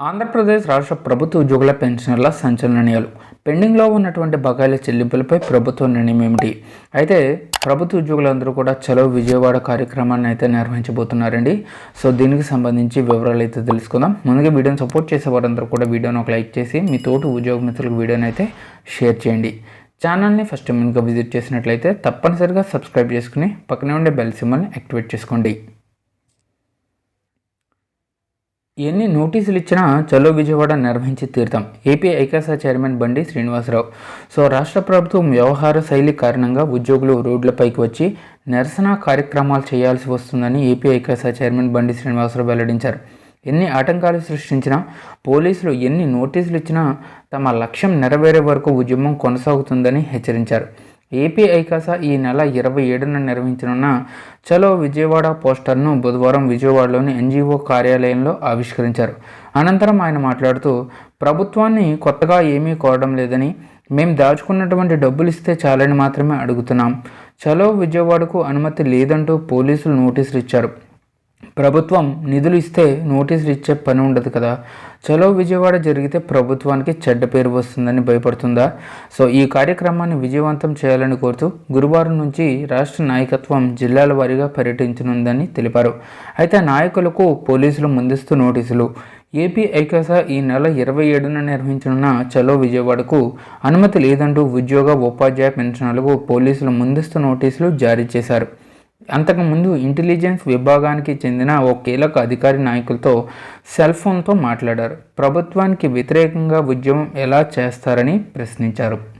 ఆంధ్రప్రదేశ్ రాష్ట్ర ప్రభుత్వ ఉద్యోగుల పెన్షనర్ల సంచలన నిర్ణయాలు. పెండింగ్లో ఉన్నటువంటి బకాయిల చెల్లింపులపై ప్రభుత్వ నిర్ణయం ఏమిటి? అయితే ప్రభుత్వ ఉద్యోగులందరూ కూడా చలో విజయవాడ కార్యక్రమాన్ని అయితే నిర్వహించబోతున్నారండి. సో దీనికి సంబంధించి వివరాలు అయితే తెలుసుకుందాం. ముందుగా వీడియోని సపోర్ట్ చేసే వారందరూ కూడా వీడియోని ఒక లైక్ చేసి మీ తోటి ఉద్యోగ మిత్రులకు వీడియోని అయితే షేర్ చేయండి. ఛానల్ని ఫస్ట్ ముందుగా విజిట్ చేసినట్లయితే తప్పనిసరిగా సబ్స్క్రైబ్ చేసుకుని పక్కనే ఉండే బెల్ సిమ్మల్ని యాక్టివేట్ చేసుకోండి. ఎన్ని నోటీసులు ఇచ్చినా చలో విజయవాడ నిర్వహించి తీర్థం ఏపీ ఐకాసా చైర్మన్ బండి శ్రీనివాసరావు. సో రాష్ట్ర ప్రభుత్వం వ్యవహార శైలి కారణంగా ఉద్యోగులు రోడ్లపైకి వచ్చి నిరసన కార్యక్రమాలు చేయాల్సి వస్తుందని ఏపీ ఐకాసా చైర్మన్ బండి శ్రీనివాసరావు వెల్లడించారు. ఎన్ని ఆటంకాలు సృష్టించినా పోలీసులు ఎన్ని నోటీసులు ఇచ్చినా తమ లక్ష్యం నెరవేరే వరకు ఉద్యమం కొనసాగుతుందని హెచ్చరించారు. ఏపీ ఐకాసా ఈ నెల ఇరవై ఏడున నిర్వహించనున్న చలో విజయవాడ పోస్టర్ను బుధవారం విజయవాడలోని ఎన్జిఓ కార్యాలయంలో ఆవిష్కరించారు. అనంతరం ఆయన మాట్లాడుతూ ప్రభుత్వాన్ని కొత్తగా ఏమీ కోరడం లేదని మేము దాచుకున్నటువంటి డబ్బులు ఇస్తే చాలని మాత్రమే అడుగుతున్నాం. చలో విజయవాడకు అనుమతి లేదంటూ పోలీసులు నోటీసులు ఇచ్చారు. ప్రభుత్వం నిధులు ఇస్తే నోటీసులు ఇచ్చే పని ఉండదు కదా. చలో విజయవాడ జరిగితే ప్రభుత్వానికి చెడ్డ పేరు వస్తుందని భయపడుతుందా? సో ఈ కార్యక్రమాన్ని విజయవంతం చేయాలని కోరుతూ గురువారం నుంచి రాష్ట్ర నాయకత్వం జిల్లాల వారీగా పర్యటించనుందని తెలిపారు. అయితే నాయకులకు పోలీసులు ముందస్తు నోటీసులు. ఏపీ ఐకాసా ఈ నెల ఇరవై ఏడున నిర్వహించనున్న చలో విజయవాడకు అనుమతి లేదంటూ ఉద్యోగ ఉపాధ్యాయ పెన్షనర్లకు పోలీసులు ముందస్తు నోటీసులు జారీ చేశారు. అంతకుముందు ఇంటెలిజెన్స్ విభాగానికి చెందిన ఓ కీలక అధికారి నాయకులతో సెల్ ఫోన్తో మాట్లాడారు. ప్రభుత్వానికి వ్యతిరేకంగా ఉద్యమం ఎలా చేస్తారని ప్రశ్నించారు.